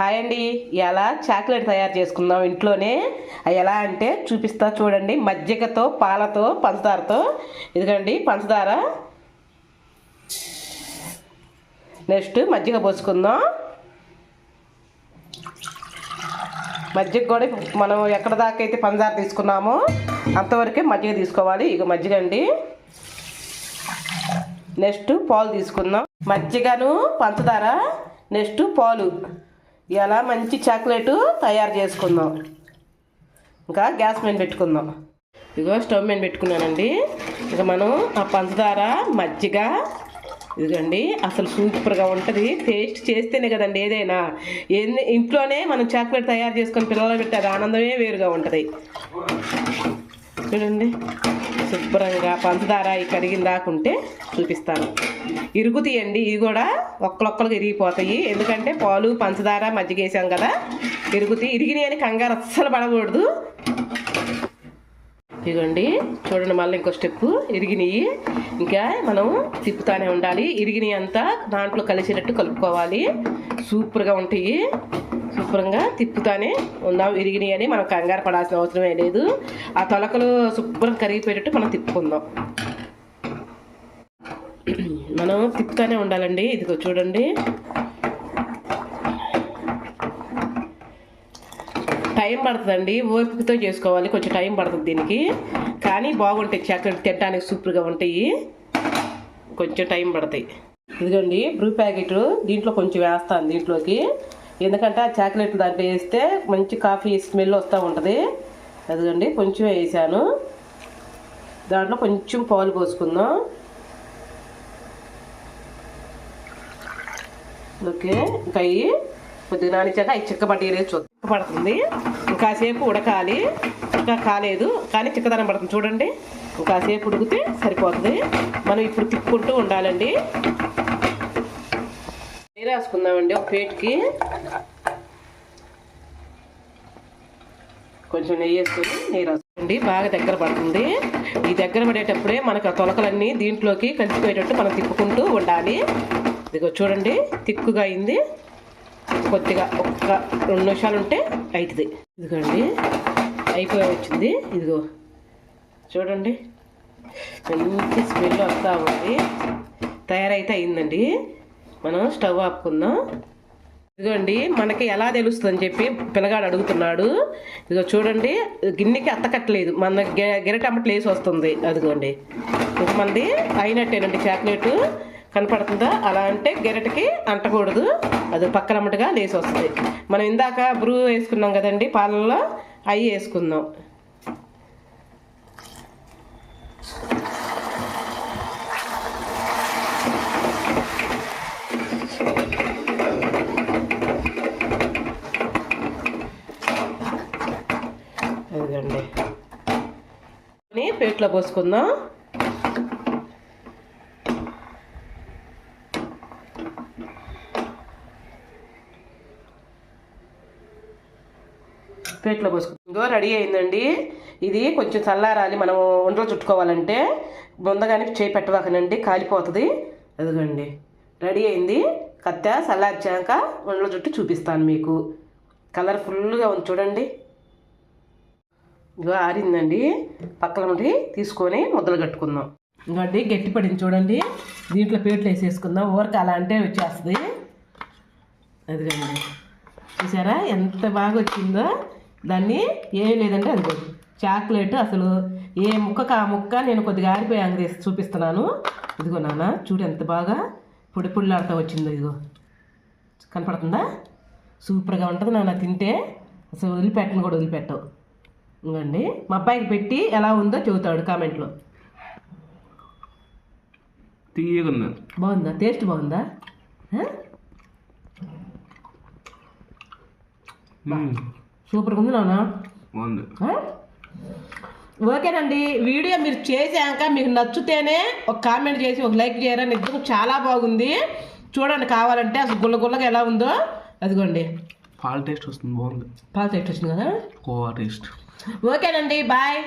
Hi అండి. ఎలా chocolate తయారు చేసుకుందాం ఇంట్లోనే? ఎలా అంటే చూపిస్తా చూడండి. మజ్జిగతో పాలతో పంచదారతో. ఇదిగండి పంచదార. నెక్స్ట్ మజ్జిగ పోసుకుందాం. మజ్జిగ కూడా మనం ఎక్కడ దాకా అయితే పంచదార తీసుకున్నామో అంతవరకే మజ్జిగ తీసుకోవాలి. ఇక మజ్జిగ అండి. నెక్స్ట్ పాలు తీసుకుందాం. మజ్జిగను పంచదార నెక్స్ట్ పాలు. ఇలా మంచి చాక్లెట్ తయారు చేసుకుందాం. ఇంకా గ్యాస్ మీద పెట్టుకుందాం. ఇదిగో స్టవ్ మీద పెట్టుకున్నానండి. ఇక మనం ఆ పంచదార మజ్జిగ ఇదిగండి అసలు సూపర్గా ఉంటుంది. టేస్ట్ చేస్తేనే కదండి ఏదైనా. ఏంది ఇంట్లోనే మనం చాక్లెట్ తయారు చేసుకొని పిల్లలు పెట్టే ఆనందమే వేరుగా ఉంటుంది. చూడండి. శుభ్రంగా పంచదార ఈ కరిగిన దాకుంటే చూపిస్తాను. ఇరుగుతాయండి ఇవి కూడా ఒక్కలొక్కలకు ఇరిగిపోతాయి. ఎందుకంటే పాలు పంచదార మజ్జిగేసాం కదా. ఇరుగుతాయి ఇరిగినాయి అని కంగారు అస్సలు పడకూడదు. ఇదిగోండి చూడండి మళ్ళీ ఇంకో స్టెప్ ఇరిగినాయి. ఇంకా మనం తిప్పుతానే ఉండాలి. ఇరిగినాయి అంతా దాంట్లో కలిసేటట్టు కలుపుకోవాలి. సూపర్గా ఉంటాయి. శుభ్రంగా తిప్పుతానే ఉందాం. ఇరిగినాయి అని మనం కంగారు పడాల్సిన అవసరమే లేదు. ఆ తొలకలు శుభ్రం కరిగిపోయేటట్టు మనం తిప్పుకుందాం. మనం తిప్పుతానే ఉండాలండి. ఇదిగో చూడండి. టైం పడుతుందండి. ఓపికతో చేసుకోవాలి. కొంచెం టైం పడుతుంది దీనికి. కానీ బాగుంటాయి. చాక్లెట్ తినడానికి సూపర్గా ఉంటాయి. కొంచెం టైం పడతాయి. ఇదిగోండి బ్రూ ప్యాకెట్ దీంట్లో కొంచెం వేస్తాను దీంట్లోకి. ఎందుకంటే ఆ చాక్లెట్ దాంట్లో వేస్తే మంచి కాఫీ స్మెల్ వస్తూ ఉంటుంది. అదిగోండి కొంచెం వేసాను. దాంట్లో కొంచెం పాలు పోసుకుందాం. ఓకే ఇంకా అవి కొద్దిగా నానిచ్చాక అవి చిక్కబట్టి పడుతుంది. ఇంకాసేపు ఉడకాలి. ఇంకా కాలేదు కానీ చిక్కదనం పడుతుంది. చూడండి ఇంకాసేపు ఉడికితే సరిపోతుంది. మనం ఇప్పుడు తిప్పుకుంటూ ఉండాలండి. నెయ్యి రాసుకుందామండి ఒక ప్లేట్కి? కొంచెం నెయ్యి వేసుకొని నెయ్యి రాసుకోండి. బాగా దగ్గర పడుతుంది. ఈ దగ్గర పడేటప్పుడే మనకు ఆ తొలకలన్నీ దీంట్లోకి కలిసిపోయేటట్టు మనం తిప్పుకుంటూ ఉండాలి. ఇదిగో చూడండి తిక్కుగా అయింది. కొద్దిగా ఒక్క రెండు నిమిషాలు ఉంటే అవుతుంది ఇదిగోండి. అయిపోయి వచ్చింది. ఇదిగో. చూడండి. మంచి స్మెల్ వస్తూ ఉంది. తయారైతే అయిందండి. మనం స్టవ్ ఆపుకుందాం. ఇదిగోండి. మనకి ఎలా తెలుస్తుందని చెప్పి పిల్లగాడు అడుగుతున్నాడు. ఇదిగో చూడండి. గిన్నెకి అత్తకట్టలేదు. మన గె- గెరటమ్మ ప్లేస్ వస్తుంది. అదిగోండి. ఇంక మనది అయినట్టేనండి చాక్లెట్. కనపడుతుందా? అలా అంటే గెరటికి అంటకూడదు. అది పక్కనమ్మటగా లేసి వస్తుంది. మనం ఇందాక బ్రూ వేసుకున్నాం కదండి పాలల్లో అవి వేసుకుందాం. అదిగండి ప్లేట్లో పోసుకుందాం. ప్లేట్లో పోసుకుందో ఇంకో రెడీ అయిందండి. ఇది కొంచెం చల్లారాలి. మనం ఉండలు చుట్టుకోవాలంటే ముందుగానే చేయి పెట్టవాకనండి. కాలిపోతుంది. అదిగండి. రెడీ అయింది. కత్తె చల్లార్చాక ఉండలు చుట్టూ చూపిస్తాను మీకు. కలర్ఫుల్గా ఉంది చూడండి. ఇగో ఆరిందండి. పక్కన ఉండి తీసుకొని ముద్దలు కట్టుకుందాం. ఇంకోండి గట్టి పడింది చూడండి. దీంట్లో పేట్లు వేసేసుకుందాం. ఊరక అలా అంటే వచ్చేస్తుంది. అదిగండి. చూసారా? ఎంత బాగా వచ్చిందో. దాన్ని ఏం లేదండి అదిగో. చాక్లెట్ అసలు ఏ ముక్కకు ఆ ముక్క నేను కొద్దిగా ఆరిపోయాక తీసి చూపిస్తున్నాను. ఇదిగో నాన్న చూడు ఎంత బాగా పొడి పొడిలాడుతూ వచ్చిందో ఇదిగో. కనపడుతుందా? సూపర్గా ఉంటుంది నాన్న తింటే అసలు వదిలిపెట్టను కూడా వదిలిపెట్టవు. ఇంకండి మా అబ్బాయికి పెట్టి ఎలా ఉందో చెబుతాడు కామెంట్లో. తీయగుంది బాగుందా? టేస్ట్ బాగుందా? ఆ? సూపర్గా ఉంది నాన్న. బాగుంది? ఓకేనండి వీడియో మీరు చేసాక మీకు నచ్చితేనే ఒక కామెంట్ చేసి ఒక లైక్ చేయరా? నిజంగా చాలా బాగుంది. చూడండి కావాలంటే అసలు గుల్ల గుల్లగా ఎలా ఉందో. అదిగోండి. పాల టేస్ట్ వస్తుంది బాగుంది. పాలు తెచ్చి వచ్చింది కదా? కోవా టేస్ట్. ఓకేనండి బాయ్.